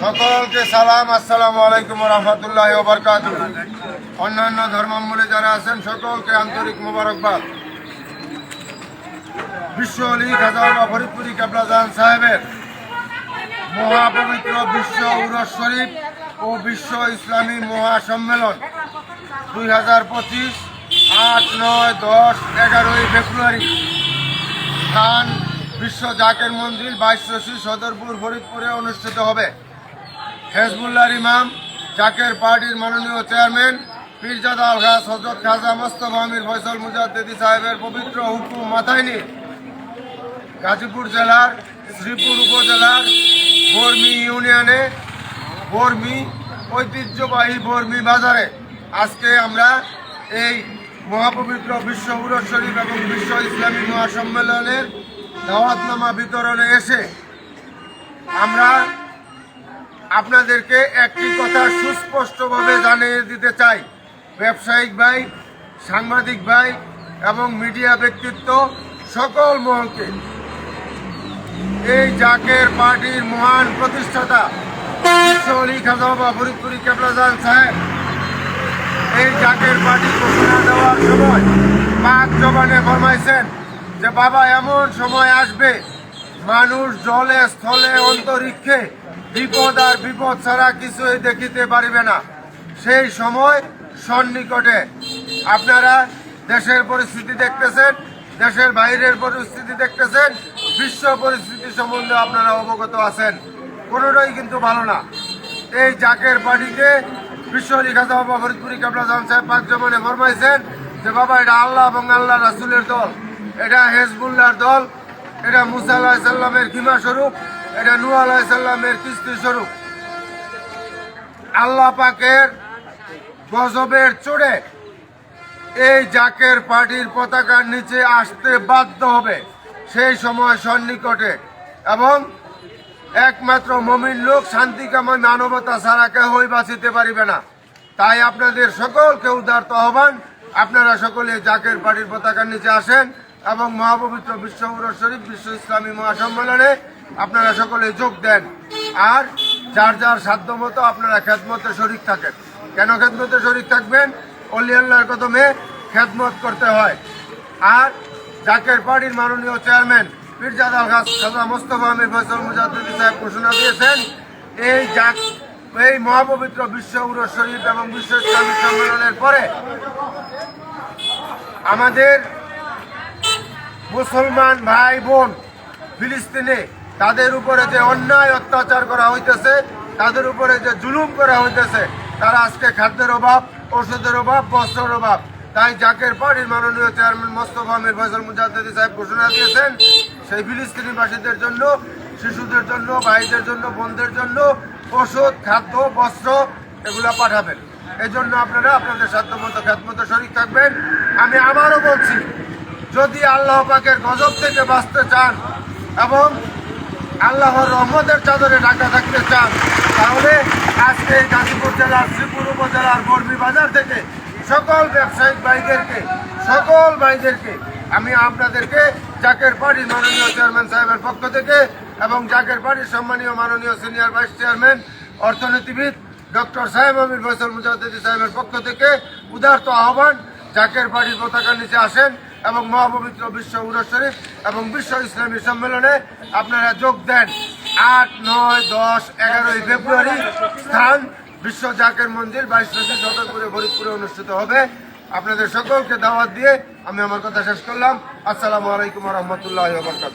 সকলকে সালাম, আসসালামু আলাইকুম রহমতুল্লাহ বরকাত অন্যান্য ধর্মাম্বলে যারা আছেন, সকলকে আন্তরিক মোবারকবাদ। বিশ্ব অলি খাজা ফরিদপুরি কাবলাজান সাহেবের মহাপবিত্র বিশ্ব উরস শরীফ ও বিশ্ব ইসলামী মহাসম্মেলন দুই হাজার পঁচিশ আট নয় দশ এগারোই ফেব্রুয়ারি। স্থান বিশ্ব জাকের মন্দির বাইশ রশি সদরপুর ফরিদপুরে অনুষ্ঠিত হবে। হেজবুল্লাহর ইমাম, জাকের পার্টির মাননীয় চেয়ারম্যান, পীরজাদা আল খাস হজরত খাজা মোস্তফা আমির ফয়সল মুজাদ্দিদি সাহেবের পবিত্র হুকুম মাথায় নিয়ে গাজীপুর জেলার, শ্রীপুর উপজেলার বর্মি ইউনিয়নে বর্মি ঐতিহ্যবাহী বর্মি বাজারে আজকে আমরা এই মহাপবিত্র বিশ্ব শরীফ এবং বিশ্ব ইসলামী মহাসম্মেলনের দাওয়াতনামা বিতরণে এসে আমরা আপনাদেরকে একটি কথা সুস্পষ্টভাবে জানিয়ে দিতে চাই। ব্যবসায়িক ভাই, সাংবাদিক ভাই এবং মিডিয়া ব্যক্তিত্ব সকল মহলকে। এই জাকের পার্টির মহান প্রতিষ্ঠাতা অলি খাজা বাবা ফরিদপুরি সাহেব, এই জাকের পার্টি ঘোষণা দেওয়ার সময় পাক জবানে ফরমাইছেন যে বাবা, এমন সময় আসবে, মানুষ জলে, স্থলে, অন্তরিক্ষে বিপদ আর বিপদ ছাড়া কিছুই দেখিতে পারিবে না। সেই সময় সন্নিকটে আপনারা দেশের পরিস্থিতি দেখতেছেন, দেশের বাইরের পরিস্থিতি দেখতেছেন, বিশ্ব পরিস্থিতি সম্বন্ধে আপনারা অবগত আছেন। কোনোটাই কিন্তু ভালো না। এই জাকের পার্টিকে বিশ্ব লিখাতে বাবা ফরিদপুরি কাবলা জান সাহেব পাক জমানে ফরমাইছেন যে, বাবা, এটা আল্লাহ এবং আল্লাহ রাসুলের দল। এটা হেজবুল্লাহর দল, এটা মুসা আলাহ সাল্লামের কিমা স্বরূপ, এটা নু আলাহ সাল্লামের কিস্তি স্বরূপ। আল্লাহ পাকের গজবের চড়ে এই জাকের পার্টির পতাকার নিচে আসতে বাধ্য হবে সেই সময় সন্নিকটে। এবং একমাত্র মমিন লোক শান্তি কাময় মানবতা ছাড়া কেহই বাঁচিতে পারিবে না। তাই আপনাদের সকলকে উদারত আহ্বান, আপনারা সকলে জাকের পার্টির পতাকার নিচে আসেন। এবং মহাপবিত্র বিশ্ব শরীফ বিশ্ব ইসলামী মহাসম্মেলনে আপনারা সকলে যোগ দেন। আর যার যার সাধ্য মতো আপনারা খেদমতে শরিক থাকেন। কেন খেদমতে শরিক থাকবেন? অলি আল্লাহর কদমে খেদমত করতে হয়। আর জাকের পার্টির মাননীয় চেয়ারম্যান পীরজাদা খাস খাজা মোস্তফা আমির ফয়সল মুজাদ্দিদি সাহেব ঘোষণা দিয়েছেন, এই জাক, এই মহাপবিত্র বিশ্ব উরস শরীফ এবং বিশ্ব ইসলামী সম্মেলনের পরে আমাদের মুসলমান ভাই বোন ফিলিস্তিনে, তাদের উপরে যে অন্যায় অত্যাচার করা হইতেছে, তাদের উপরে যে জুলুম করা হইতেছে, তারা আজকে খাদ্যের অভাব, ওষুধের অভাব, বস্ত্রের অভাব। তাই জাকের পার্টির মাননীয় চেয়ারম্যান মোস্তফা আমির ফয়সল মুজাদ্দিদি সাহেব ঘোষণা দিয়েছেন, সেই ফিলিস্তিনিবাসীদের জন্য, শিশুদের জন্য, ভাইদের জন্য, বোনদের জন্য ওষুধ, খাদ্য, বস্ত্র এগুলো পাঠাবেন। এই জন্য আপনারা আপনাদের সাধ্যমতো, খ্যাতমতো শরীর থাকবেন। আমি আবারও বলছি যদি আল্লাহ পাকের গজব থেকে বাঁচতে চান এবং আল্লাহর রহমতের চাদরে ঢাকা থাকতে চান, তাহলে আজকে গাজীপুর জেলার, শ্রীপুর উপজেলার বর্মী বাজার থেকে সকল ব্যবসায়িক ভাইদেরকে, সকল ভাইদেরকে আমি আপনাদেরকে জাকের পার্টির মাননীয় চেয়ারম্যান সাহেবের পক্ষ থেকে এবং জাকের পার্টির সম্মানীয় মাননীয় সিনিয়র ভাইস চেয়ারম্যান, অর্থনীতিবিদ ডক্টর সাহেব আমির ফয়সল মুজাদ্দিদি সাহেবের পক্ষ থেকে উদারত আহ্বান, জাকের পার্টির পতাকার নিচে আসেন। এবং মহাপবিত্র বিশ্ব উরস এবং বিশ্ব ইসলামী সম্মেলনে আপনারা যোগ দেন আট, নয়, দশ, এগারোই ফেব্রুয়ারি। স্থান বিশ্ব জাকের মন্দির, বাইশ রশি সদরপুরে ফরিদপুরে অনুষ্ঠিত হবে। আপনাদের সকলকে দাওয়াত দিয়ে আমি আমার কথা শেষ করলাম। আসসালামু আলাইকুম রহমতুল্লাহ বরকাত